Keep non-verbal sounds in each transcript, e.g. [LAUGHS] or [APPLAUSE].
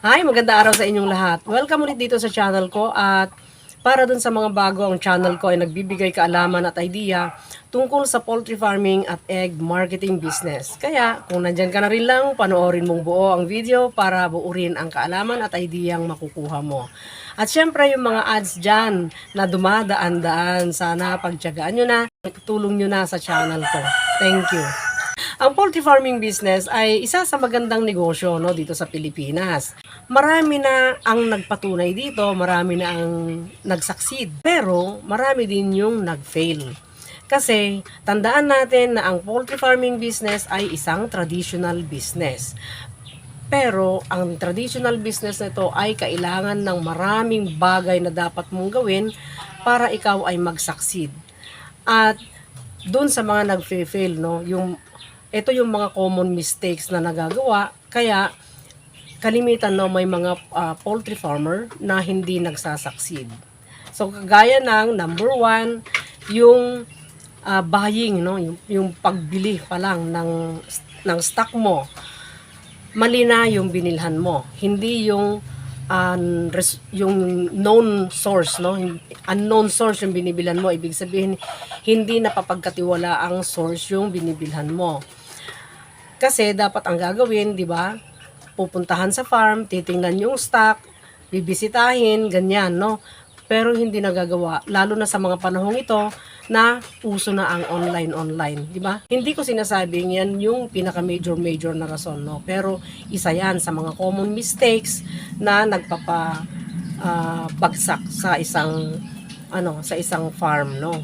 Hi, maganda araw sa inyong lahat. Welcome ulit dito sa channel ko at para dun sa mga bago ang channel ko ay nagbibigay kaalaman at idea tungkol sa poultry farming at egg marketing business. Kaya kung nandyan ka na rin lang, panoorin mong buo ang video para buurin ang kaalaman at idea ang makukuha mo. At syempre yung mga ads dyan na dumadaan-daan, sana pagtyagaan nyo na, tulong nyo na sa channel ko. Thank you. Ang poultry farming business ay isa sa magandang negosyo no dito sa Pilipinas. Marami na ang nagpatunay dito, marami na ang nagsucceed. Pero marami din yung nag-fail. Kasi tandaan natin na ang poultry farming business ay isang traditional business. Pero ang traditional business na ito ay kailangan ng maraming bagay na dapat mong gawin para ikaw ay mag-succeed. At doon sa mga nag-fail, no, yung ito yung mga common mistakes na nagagawa. Kaya kalimitan no may mga ah, poultry farmer na hindi nagsasucceed. So kagaya ng number one, yung ah, buying no, yung, yung pagbili pa lang ng ng stock mo. Mali na yung binilhan mo, hindi yung um, res- yung known source no, unknown source yung binibilhan mo, ibig sabihin hindi napapagkatiwala ang source yung binibilhan mo. Kasi dapat ang gagawin, di ba? Pupuntahan sa farm, titingnan yung stock, bibisitahin, ganyan, no? Pero hindi nagagawa, lalo na sa mga panahong ito na uso na ang online-online, di ba? Hindi ko sinasabing yan yung pinaka-major-major na rason, no? Pero isa yan sa mga common mistakes na nagpapa ah, bagsak sa isang ano, sa isang farm, no?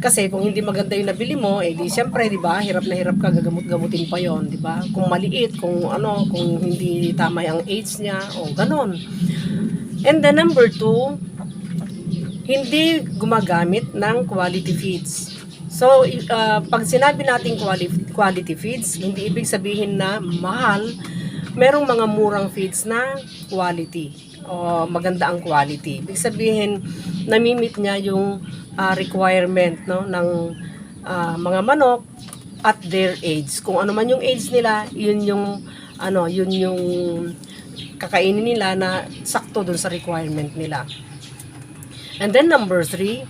Kasi kung hindi maganda yung nabili mo, eh di siyempre, di ba, hirap na hirap ka, gagamot-gamutin pa yon di ba? Kung maliit, kung ano, kung hindi tama ang age niya, o ganon. And then number two, hindi gumagamit ng quality feeds. So, uh, pag sinabi natin quality, quality feeds, hindi ibig sabihin na mahal, merong mga murang feeds na quality o maganda ang quality. Ibig sabihin, namimit niya yung ah, requirement no, ng ah, mga manok at their age. Kung ano man yung age nila, yun yung ano, yun yung kakainin nila na sakto dun sa requirement nila. And then number three,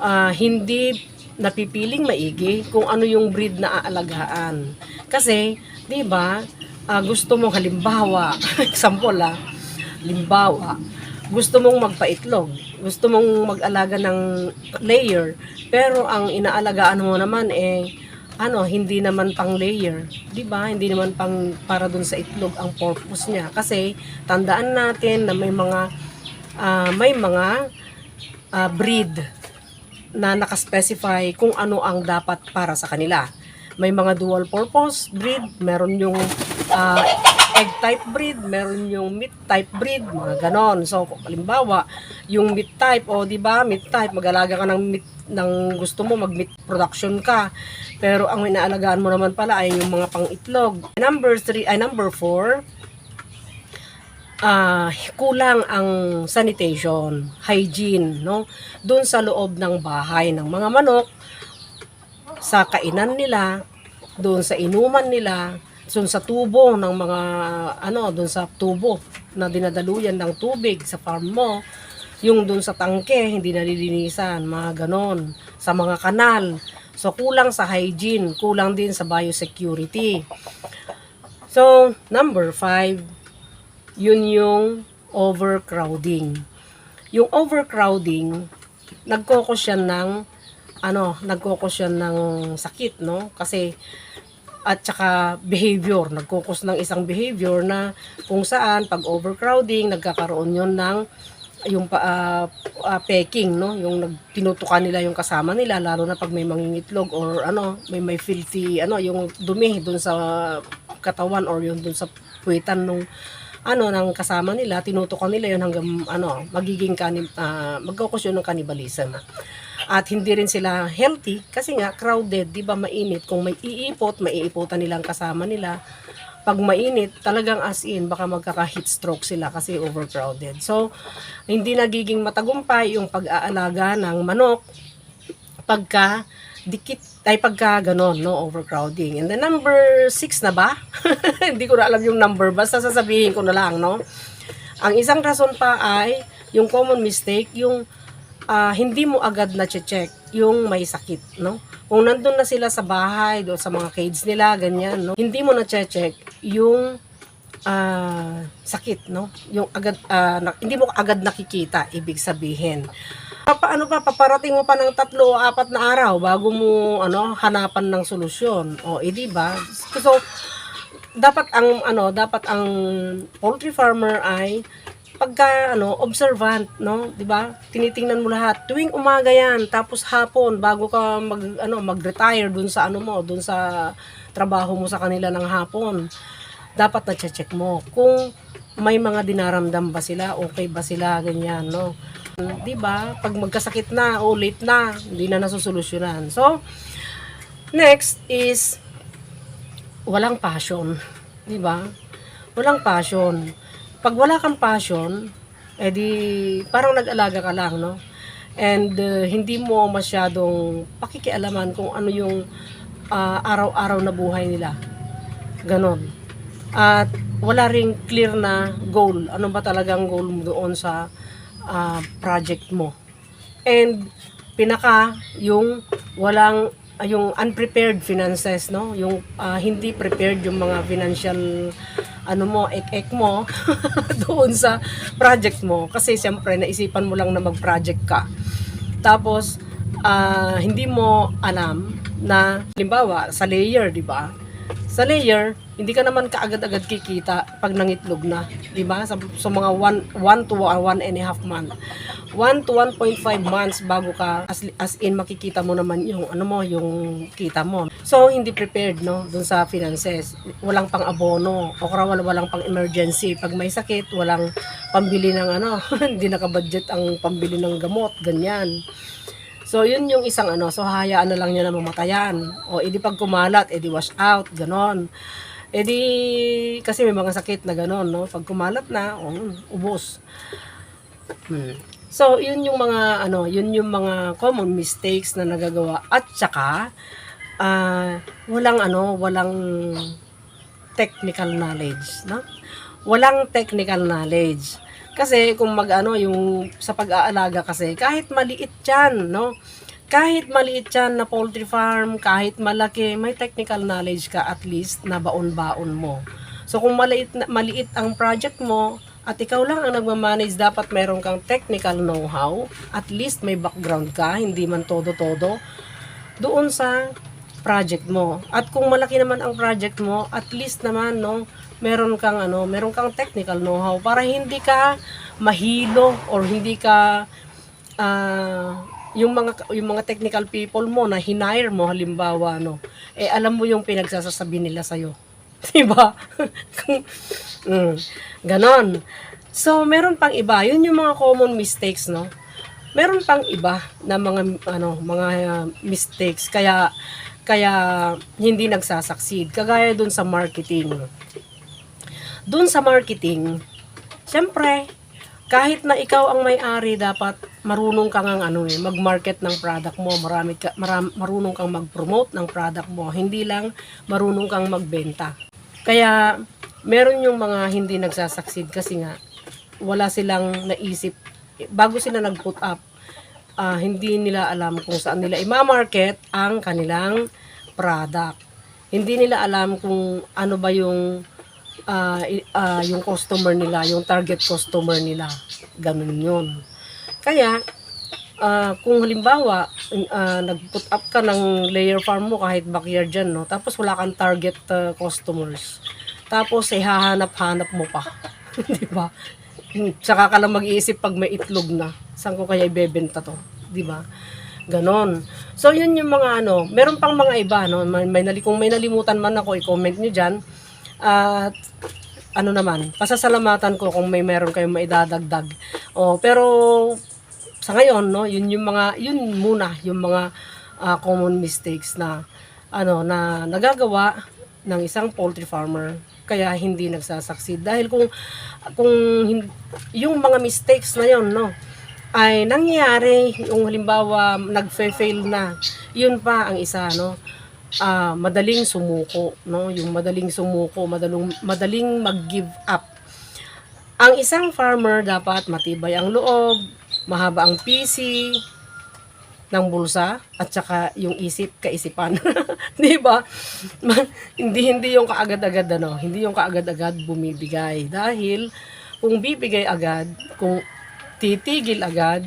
ah, hindi napipiling maigi kung ano yung breed na aalagaan. Kasi, di ba, ah, gusto mong halimbawa, [LAUGHS] example ah, limbawa, gusto mong magpaitlog, gusto mong mag-alaga ng layer, pero ang inaalagaan mo naman eh, ano, hindi naman pang layer, 'di ba? Hindi naman pang para dun sa itlog ang purpose niya kasi tandaan natin na may mga ah, may mga ah, breed na nakaspecify kung ano ang dapat para sa kanila. May mga dual purpose breed, meron yung ah, egg type breed, meron yung meat type breed, mga ganon. So, halimbawa, yung meat type, o di ba, meat type, mag-alaga ka ng meat, ng gusto mo, mag-meat production ka. Pero ang inaalagaan mo naman pala ay yung mga pang-itlog. Number three, ay number four, ah kulang ang sanitation, hygiene, no? Doon sa loob ng bahay ng mga manok, sa kainan nila, doon sa inuman nila, doon sa tubo ng mga ano, doon sa tubo na dinadaluyan ng tubig sa farm mo, yung doon sa tangke, hindi nalilinisan, mga ganon, sa mga kanal. So, kulang sa hygiene, kulang din sa biosecurity. So, number five, yun yung overcrowding. Yung overcrowding, nagkokos yan ng ano, nagkokos yan ng sakit, no? Kasi at saka behavior, nagkokos ng isang behavior na kung saan pag overcrowding, nagkakaroon yon ng yung pa, ah, ah, peking, no? Yung nagtinutukan nila yung kasama nila, lalo na pag may mangingitlog or ano, may may filthy, ano, yung dumi dun sa katawan or yung dun sa puwitan nung ano ng kasama nila, tinutukan nila yun hanggang ano, magiging kanib, uh, magkakos yun ng cannibalism. At hindi rin sila healthy kasi nga crowded, 'di ba mainit. Kung may iipot, maiipotan nilang kasama nila. Pag mainit, talagang as in baka magkaka-heat stroke sila kasi overcrowded. So, hindi nagiging matagumpay yung pag-aalaga ng manok pagka dikit ay pagka ganon, no, overcrowding. And then number six na ba? [LAUGHS] Hindi ko na alam yung number, basta sasabihin ko na lang, no. Ang isang rason pa ay yung common mistake, yung ah, hindi mo agad na check yung may sakit, no? Kung nandun na sila sa bahay, doon sa mga cage nila, ganyan, no? Hindi mo na check yung ah, sakit, no? Yung agad, ah, na- hindi mo agad nakikita, ibig sabihin. Paano pa, paparating mo pa ng tatlo o apat na araw bago mo, ano, hanapan ng solusyon. O, eh, di ba? So, dapat ang, ano, dapat ang poultry farmer ay pagka ano observant no? Di ba tinitingnan mo lahat. Tuwing umaga yan tapos hapon bago ka mag ano mag-retire dun sa ano mo dun sa trabaho mo sa kanila ng hapon dapat na check mo kung may mga dinaramdam ba sila okay ba sila ganyan no? Di ba pag magkasakit na o late na hindi na nasusolusyonan. So next is walang passion. Di ba walang passion pag wala kang passion, edi parang nag-alaga ka lang, no? And uh, hindi mo masyadong pakikialaman kung ano yung ah, araw-araw na buhay nila. Ganon. At wala ring clear na goal. Ano ba talagang goal mo doon sa ah, project mo. And pinaka yung walang yung unprepared finances no? Yung ah, hindi prepared yung mga financial ano mo ek-ek mo [LAUGHS] doon sa project mo. Kasi siyempre naisipan mo lang na mag-project ka. Tapos ah, hindi mo alam na halimbawa sa layer di ba sa layer, hindi ka naman kaagad-agad kikita pag nangitlog na, 'di ba? Sa, sa mga 1 1 to 1 and a half month. 1 to 1.5 months bago ka as, as in makikita mo naman yung ano mo, yung kita mo. So hindi prepared no dun sa finances. Walang pang abono, o kaya wala walang pang emergency. Pag may sakit, walang pambili ng ano, [LAUGHS] hindi nakabudget ang pambili ng gamot, ganyan. So, yun yung isang ano. So, hayaan na lang niya na mamatayan. O, edi pag kumalat, edi wash out, ganon. Edi, kasi may mga sakit na ganon, no? Pag kumalat na, o, ubos. Hmm. So, yun yung mga, ano, yun yung mga common mistakes na nagagawa. At saka, ah, walang, ano, walang technical knowledge, no? Walang technical knowledge. Kasi kung mag-ano yung sa pag-aalaga kasi kahit maliit 'yan, no? Kahit maliit 'yan na poultry farm, kahit malaki, may technical knowledge ka at least na baon-baon mo. So kung maliit maliit ang project mo at ikaw lang ang nagmamanage, dapat meron kang technical know-how, at least may background ka, hindi man todo-todo doon sa project mo. At kung malaki naman ang project mo, at least naman no, meron kang ano, meron kang technical know-how para hindi ka mahilo or hindi ka ah, yung mga yung mga technical people mo na hinire mo halimbawa no, eh alam mo yung pinagsasasabi nila sa [LAUGHS] 'Di ba? [LAUGHS] Mm, ganon. So, meron pang iba. Yun yung mga common mistakes, no? Meron pang iba na mga ano, mga uh, mistakes kaya kaya hindi nagsasucceed. Kagaya dun sa marketing. Dun sa marketing, syempre, kahit na ikaw ang may-ari, dapat marunong kang ang ano eh, mag-market ng product mo, marami ka, maram, marunong kang mag-promote ng product mo, hindi lang marunong kang magbenta. Kaya meron yung mga hindi nagsasucceed kasi nga wala silang naisip bago sila nag-put up ah, hindi nila alam kung saan nila i-market ang kanilang product. Hindi nila alam kung ano ba yung i- ah, yung customer nila, yung target customer nila. Ganun yun. Kaya, ah, kung halimbawa, ah, nag-put up ka ng layer farm mo kahit backyard dyan, no? tapos wala kang target ah, customers. Tapos, eh, hahanap-hanap mo pa. [LAUGHS] Di ba? Tsaka ka lang mag-iisip pag may itlog na. Saan ko kaya ibebenta to? Di ba? Ganon. So, yun yung mga ano. Meron pang mga iba, no? May, may, kung may nalimutan man ako, i-comment nyo dyan. At, ano naman, pasasalamatan ko kung may meron kayong maidadagdag. Oh, pero, sa ngayon, no, yun yung mga, yun muna, yung mga ah, common mistakes na, ano, na nagagawa ng isang poultry farmer. Kaya hindi nagsasucceed. Dahil kung kung yung mga mistakes na yon no ay nangyayari yung halimbawa nagfe-fail na yun pa ang isa no ah, madaling sumuko no? Yung madaling sumuko madaling madaling mag-give up. Ang isang farmer dapat matibay ang loob mahaba ang PC ng bulsa at saka yung isip kaisipan. [LAUGHS] 'di ba? Hindi hindi yung kaagad-agad ano hindi yung kaagad-agad bumibigay. Dahil kung bibigay agad kung titigil agad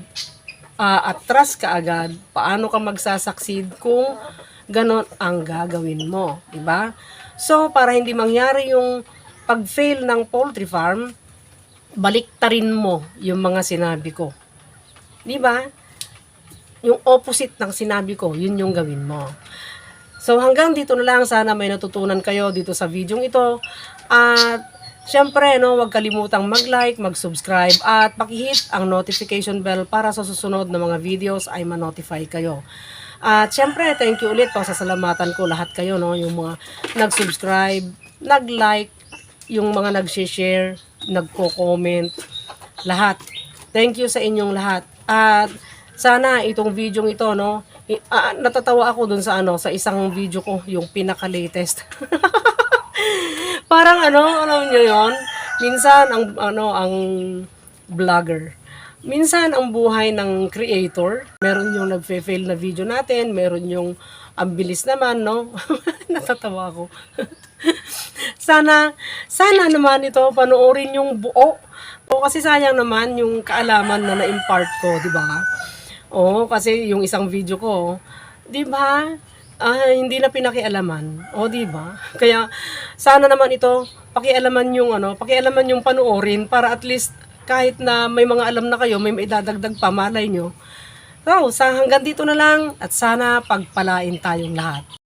ah, at trust ka agad paano ka magsasucceed kung ganon ang gagawin mo di ba so para hindi mangyari yung pag-fail ng poultry farm baliktarin mo yung mga sinabi ko di ba yung opposite ng sinabi ko, yun yung gawin mo. So hanggang dito na lang, sana may natutunan kayo dito sa video ito. At syempre, no, huwag kalimutang mag-like, mag-subscribe, at pakihit ang notification bell para sa susunod na mga videos ay ma-notify kayo. At syempre, thank you ulit po. Sasalamatan ko lahat kayo, no, yung mga nag-subscribe, nag-like, yung mga nag-share, nagko-comment, lahat. Thank you sa inyong lahat. At sana itong video ito no, ah, natatawa ako dun sa ano sa isang video ko yung pinaka-latest. [LAUGHS] Parang ano, alam niyo 'yon? Minsan ang ano ang vlogger. Minsan ang buhay ng creator, meron yung nagfe-fail na video natin, meron yung ang bilis naman, no? [LAUGHS] Natatawa ako. [LAUGHS] sana, sana naman ito, panoorin yung buo. O kasi sayang naman yung kaalaman na na-impart ko, di ba? Oo, kasi yung isang video ko, di ba? Ah, hindi na pinakialaman. O, di ba? Kaya sana naman ito pakialaman yung ano, pakialaman yung panoorin para at least kahit na may mga alam na kayo, may maidadagdag pa malay nyo. So, hanggang dito na lang at sana pagpalain tayong lahat.